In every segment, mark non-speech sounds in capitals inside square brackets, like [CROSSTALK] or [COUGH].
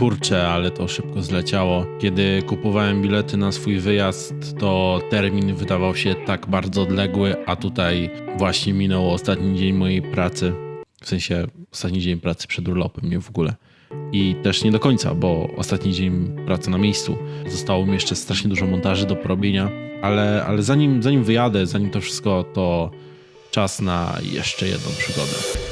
Kurczę, ale to szybko zleciało. Kiedy kupowałem bilety na swój wyjazd, to termin wydawał się tak bardzo odległy, a tutaj właśnie minął ostatni dzień mojej pracy. W sensie ostatni dzień pracy przed urlopem, nie w ogóle. I też nie do końca, bo ostatni dzień pracy na miejscu. Zostało mi jeszcze strasznie dużo montaży do porobienia, ale, ale zanim, zanim wyjadę, zanim to wszystko, to czas na jeszcze jedną przygodę.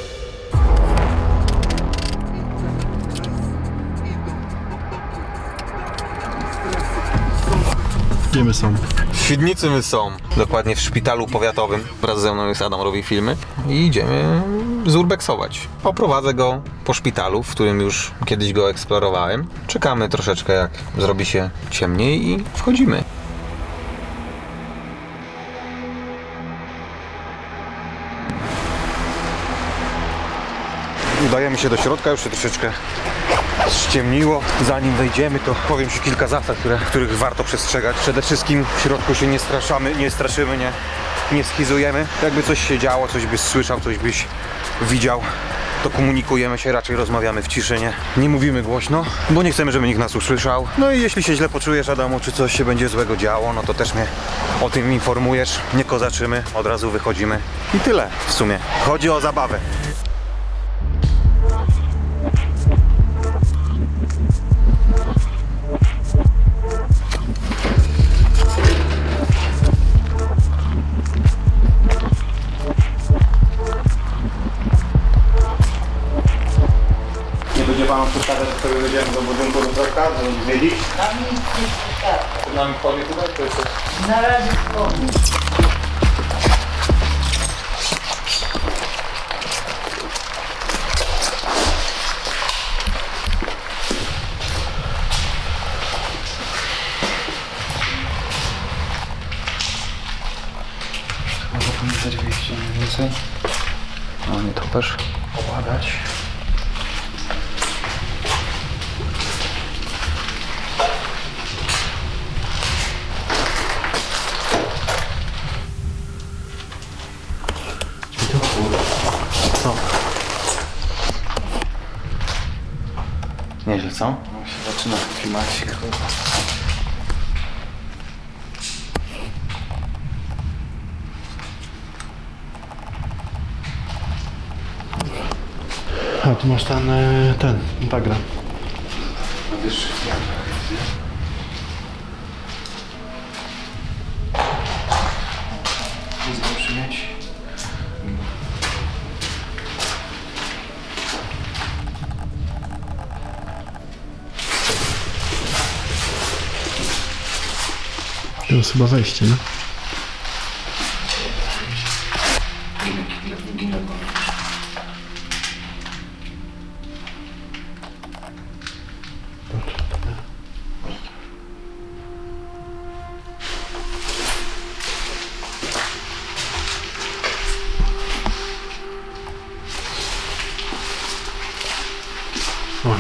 Gdzie my są? W Świdnicy my są, dokładnie w szpitalu powiatowym. Wraz ze mną jest Adam, robi filmy i idziemy zurbeksować. Poprowadzę go po szpitalu, w którym już kiedyś go eksplorowałem. Czekamy troszeczkę, jak zrobi się ciemniej i wchodzimy. Udajemy się do środka, już się troszeczkę ściemniło. Zanim wejdziemy, to powiem Ci kilka zasad, które, których warto przestrzegać. Przede wszystkim w środku się nie straszamy, nie straszymy, nie, nie schizujemy. Jakby coś się działo, coś byś słyszał, coś byś widział, to komunikujemy się, raczej rozmawiamy w ciszy, nie, nie mówimy głośno, bo nie chcemy, żeby nikt nas usłyszał. No i jeśli się źle poczujesz, Adamu, czy coś się będzie złego działo, no to też mnie o tym informujesz. Nie kozaczymy, od razu wychodzimy. I tyle w sumie. Chodzi o zabawę. Na razie spokój. Pamiętać wyjście mniej więcej. No nie topesz. Obładać. Co? Nieźle, co? No się zaczyna klimacik. A, tu masz ten, e, ten, Integra. Na wyższych przyjąć. To jest chyba wejście, nie?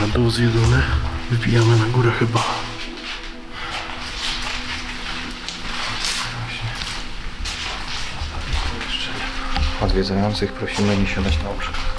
Dół zjedzony. Wybijamy na górę chyba. Odwiedzających prosimy nie siadać na łóżkach.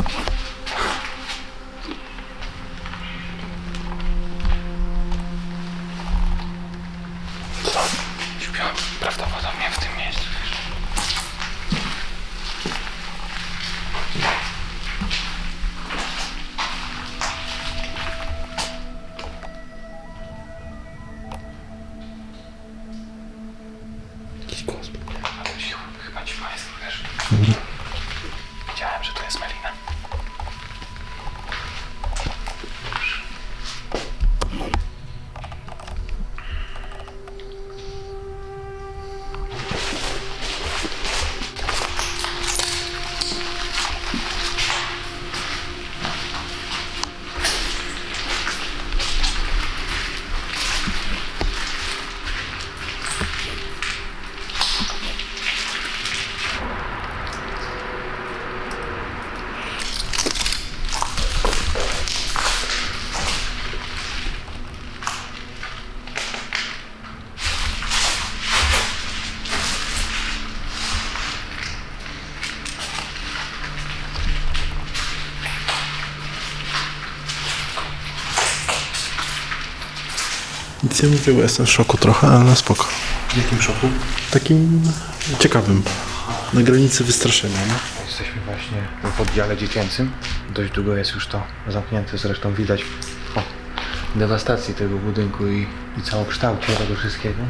de cosmo. Nic nie mówiło, jestem w szoku trochę, ale na spoko. W jakim szoku? Takim ciekawym. Na granicy wystraszenia? Jesteśmy właśnie w oddziale dziecięcym. Dość długo jest już to zamknięte, zresztą widać o dewastacji tego budynku i, i całokształcie tego wszystkiego.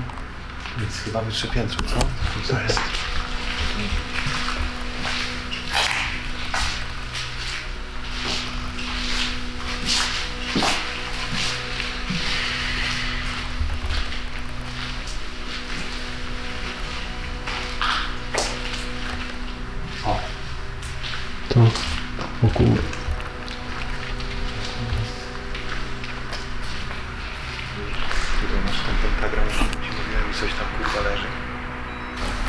Więc chyba wyższe piętro, co? Co jest? Wokół. tutaj masz ten pentagram, ci mówiłem i coś tam kurwa leży.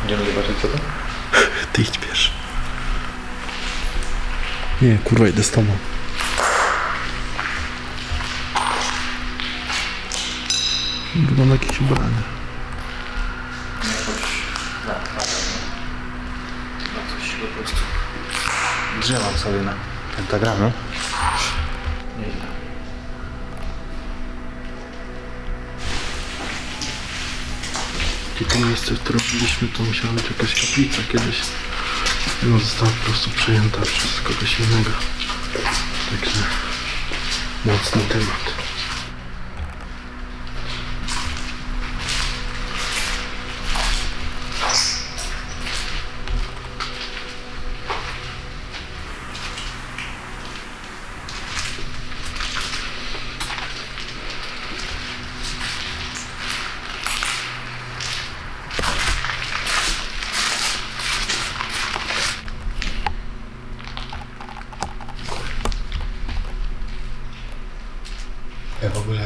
Idziemy zobaczyć co to? Ty idź pierwszy. Nie, kurwa, idę z tobą. Wygląda jakieś ubranie. No coś po prostu drzewam sobie na pentagramie. Nieźle. I to miejsce, w którym byliśmy, to musiała być jakaś kaplica kiedyś. Ona została po prostu przejęta przez kogoś innego. Także mocny temat.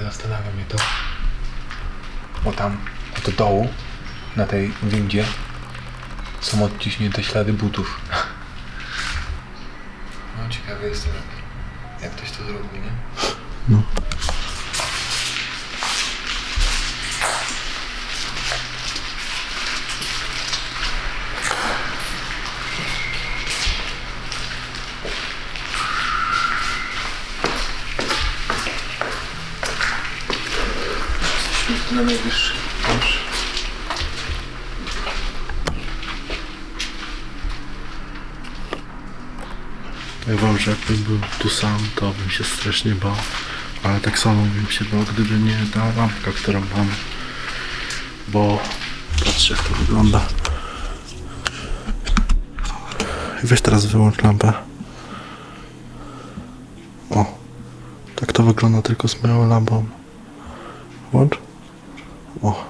Zastanawia mnie to, bo tam od dołu, na tej windzie, są odciśnięte ślady butów. [LAUGHS] No ciekawy jestem, jak, ktoś to zrobił, nie? No. Na najwyższy. Już. Ja wam, że jakbym był tu sam, to bym się strasznie bał. Ale tak samo bym się bał, gdyby nie ta lampka, którą mam. Bo patrzcie jak to wygląda. Weź teraz wyłącz lampę. O. Tak to wygląda tylko z moją lampą. Włącz. O.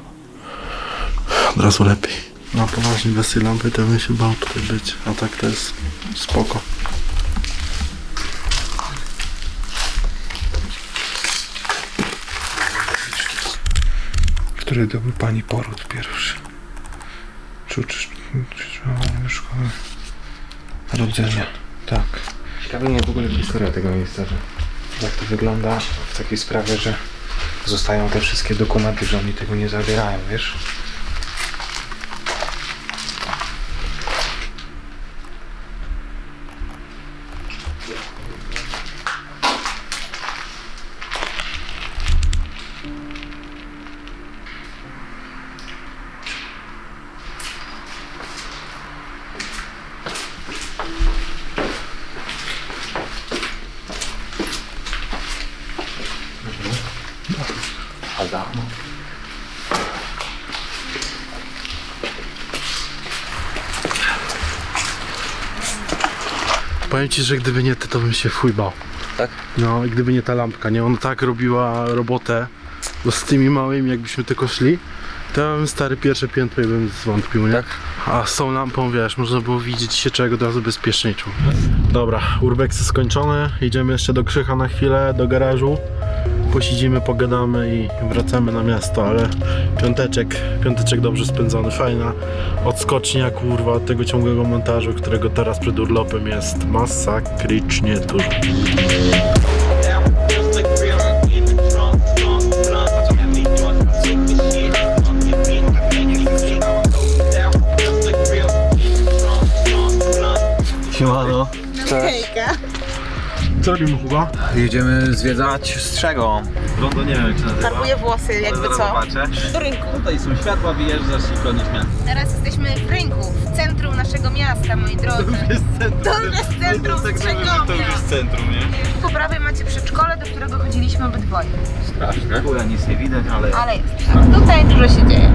Od razu lepiej. No poważnie bez tej lampy to bym się bał tutaj być. A tak to jest spoko. Który to był pani poród pierwszy? Czy, czy, czy, czy szkoły? Rodzenia. Tak. Ciekawi mnie w ogóle historia tego miejsca, że jak to wygląda w takiej sprawie, że zostają te wszystkie dokumenty, że oni tego nie zabierają, wiesz? Powiem ci, że gdyby nie ty, to bym się fuj bał. Tak? No i gdyby nie ta lampka, nie? Ona tak robiła robotę, bo z tymi małymi jakbyśmy tylko szli, to ja bym stary pierwsze piętro i bym zwątpił, nie? Tak. A z tą lampą, wiesz, można było widzieć się czego od razu bezpieczniej czuł. Dobra, urbexy skończone, idziemy jeszcze do Krzycha na chwilę, do garażu. Posiedzimy, pogadamy i wracamy na miasto, ale piąteczek, piąteczek dobrze spędzony, fajna odskocznia, kurwa, od tego ciągłego montażu, którego teraz przed urlopem jest masakrycznie dużo. Siemano. Hejka. Co robimy chyba? Jedziemy zwiedzać Strzegą. Rondo nie wiem jak się nazywa. Farbuję włosy, jakby co. zobaczę. Do rynku. Tutaj są światła, wyjeżdżasz i koniec miasta. Teraz jesteśmy w rynku, w centrum naszego miasta, moi drodzy. jest centrum. To już jest centrum tak Strzegomia. To już jest centrum, nie? Po prawej macie przedszkole, do którego chodziliśmy obydwoje. Straszne. Chuja nic nie widać, ale... Ale jest. Tutaj dużo się dzieje.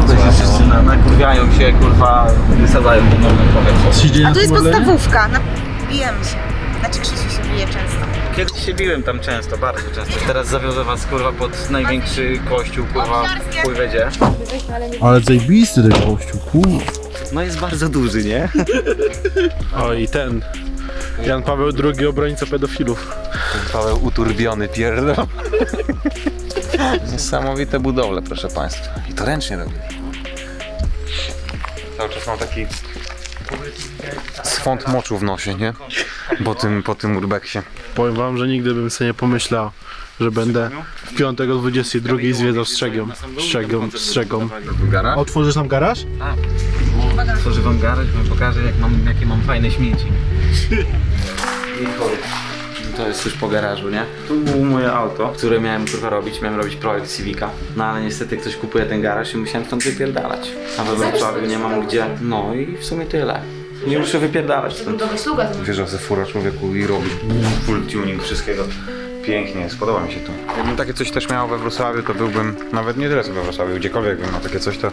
Tutaj się wszyscy na, nakurwiają się, kurwa, wysadzają do normy powietrza. A tu jest podstawówka. Bijemy się. Krzysiu się bije często. Kiedyś się biłem tam często, bardzo często. Teraz zawiozę was, kurwa, pod największy kościół, kurwa, w Pływedzie. Ale zajebisty ten gościu, kurwa. No jest bardzo duży, nie? [LAUGHS] O i ten. Jan Paweł II, obrońca pedofilów. Paweł uturbiony pierdol. [LAUGHS] Niesamowite budowle, proszę Państwa. I to ręcznie robię. Cały czas mam taki swąd moczu w nosie, nie? Po tym, po tym urbeksie. Powiem wam, że nigdy bym sobie nie pomyślał, że będę w piątek o 22 zwiedzał strzegą. Strzegą, strzegą. Gara? Otworzysz nam garaż? Tworzy wam garaż, wam pokażę, jak mam, jakie mam fajne śmieci. I. [LAUGHS] To jest już po garażu, nie? Tu było moje auto, które miałem kurwa robić, miałem robić projekt Civica. No ale niestety ktoś kupuje ten garaż i musiałem stąd wypierdalać. A we Wrocławiu nie mam gdzie. No i w sumie tyle. Nie muszę wypierdalać stąd. Wjeżdża ze fura człowieku i robi full tuning wszystkiego. Pięknie, spodoba mi się to. Jakbym takie coś też miał we Wrocławiu, to byłbym, nawet nie tyle co we Wrocławiu, gdziekolwiek bym miał takie coś, to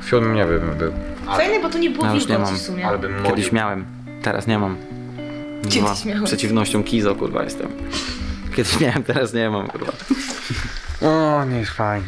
w filmie nie wiem, był. Fajne, bo tu nie było Ja już nie wilgoci mam, w sumie. Ale bym Kiedyś miałem, teraz nie mam. Kiedyś miałeś. Przeciwnością Kizo kurwa jestem. Kiedyś miałem, teraz nie mam kurwa. O, nie jest fajnie.